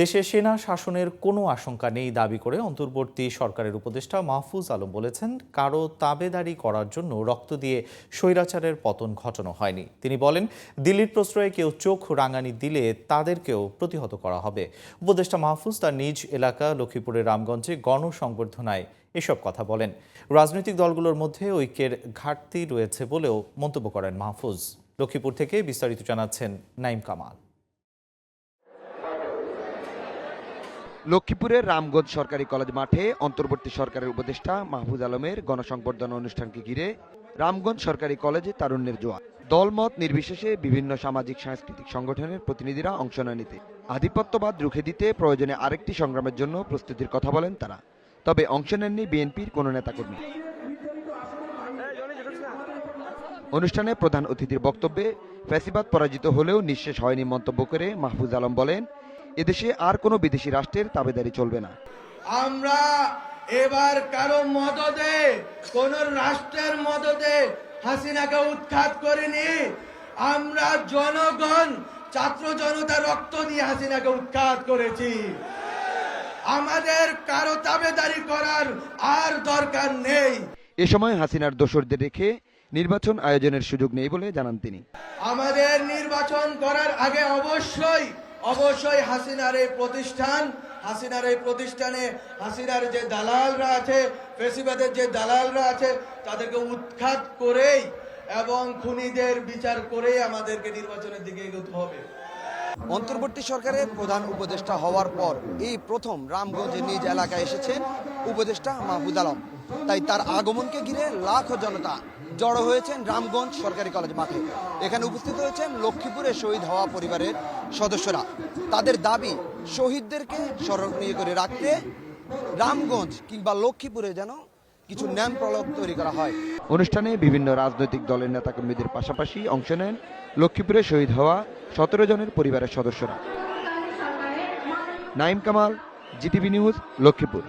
দেশে সেনা শাসনের কোনো আশঙ্কা নেই দাবি করে অন্তর্বর্তী সরকারের উপদেষ্টা মাহফুজ আলম বলেছেন, কারও তাবেদারি করার জন্য রক্ত দিয়ে স্বৈরাচারের পতন ঘটানো হয়নি। তিনি বলেন, দিল্লির প্রশ্রয়ে কেউ চোখ রাঙানি দিলে তাদেরকেও প্রতিহত করা হবে। উপদেষ্টা মাহফুজ তার নিজ এলাকা লক্ষ্মীপুরের রামগঞ্জে গণসংবর্ধনায় এসব কথা বলেন। রাজনৈতিক দলগুলোর মধ্যে ঐক্যের ঘাটতি রয়েছে বলেও মন্তব্য করেন মাহফুজ। লক্ষ্মীপুর থেকে বিস্তারিত জানাচ্ছেন নাইম কামাল। লক্ষ্মীপুরের রামগঞ্জ সরকারি কলেজ মাঠে অন্তর্বর্তী সরকারের উপদেষ্টা মাহফুজ আলমের গণসংবর্ধনা অনুষ্ঠানকে ঘিরে রামগঞ্জ সরকারি কলেজে তারুণ্যের জোয়ার। দলমত নির্বিশেষে বিভিন্ন সামাজিক, সাংস্কৃতিক সংগঠনের প্রতিনিধিরা অংশ নেন নিতে আধিপত্যবাদ রুখে দিতে প্রয়োজনে আরেকটি সংগ্রামের জন্য প্রস্তুতির কথা বলেন তারা। তবে অংশ নেননি বিএনপির কোনো নেতাকর্মী। অনুষ্ঠানে প্রধান অতিথির বক্তব্যে ফ্যাসিবাদ পরাজিত হলেও নিঃশেষ হয়নি মন্তব্য করে মাহফুজ আলম বলেন এদেশে আর কোনো বিদেশি রাষ্ট্রের তাবেদারি চলবে না। আমরা এবার কারও মদদে কোন রাষ্ট্রের মদদে হাসিনাকে উৎখাত করিনি। আমরা জনগণ ছাত্র জনতা রক্ত দিয়ে হাসিনাকে উৎখাত করেছি। আমাদের কারও তাবেদারি করার আর দরকার নেই। এ সময় হাসিনার দোসরদের রেখে নির্বাচন আয়োজনের সুযোগ নেই বলে জানান তিনি। আমাদের নির্বাচন করার আগে অবশ্যই অবশ্যই হাসিনার এই প্রতিষ্ঠান, হাসিনার এই প্রতিষ্ঠানে হাসিনার যে দালালরা আছে, ফেসিবাদের যে দালালরা আছে, তাদেরকে উৎখাত করেই এবং খুনিদের বিচার করেই আমাদেরকে নির্বাচনের দিকে এগোতে হবে। অন্তর্বর্তী সরকারের প্রধান উপদেষ্টা হওয়ার পর এই প্রথম রামগঞ্জে নিজ এলাকায় এসেছেন উপদেষ্টা মাহবুদ আলম। তাই তার আগমনকে ঘিরে লাখো জনতা জড়ো হয়েছেন রামগঞ্জ সরকারি কলেজ মাঠে। এখানে উপস্থিত হয়েছেন লক্ষ্মীপুরে শহীদ হওয়া পরিবারের সদস্যরা। তাদের দাবি, শহীদদেরকে স্মরণীয় করে রাখতে রামগঞ্জ কিংবা লক্ষ্মীপুরে যেন কিছু ন্যাম প্রলক তৈরি করা হয়। অনুষ্ঠানে বিভিন্ন রাজনৈতিক দলের নেতাকর্মীদের পাশাপাশি অংশ নেন লক্ষ্মীপুরে শহীদ হওয়া সতেরো জনের পরিবারের সদস্যরা। Naim Kamal, GTV news, Lakshmipur.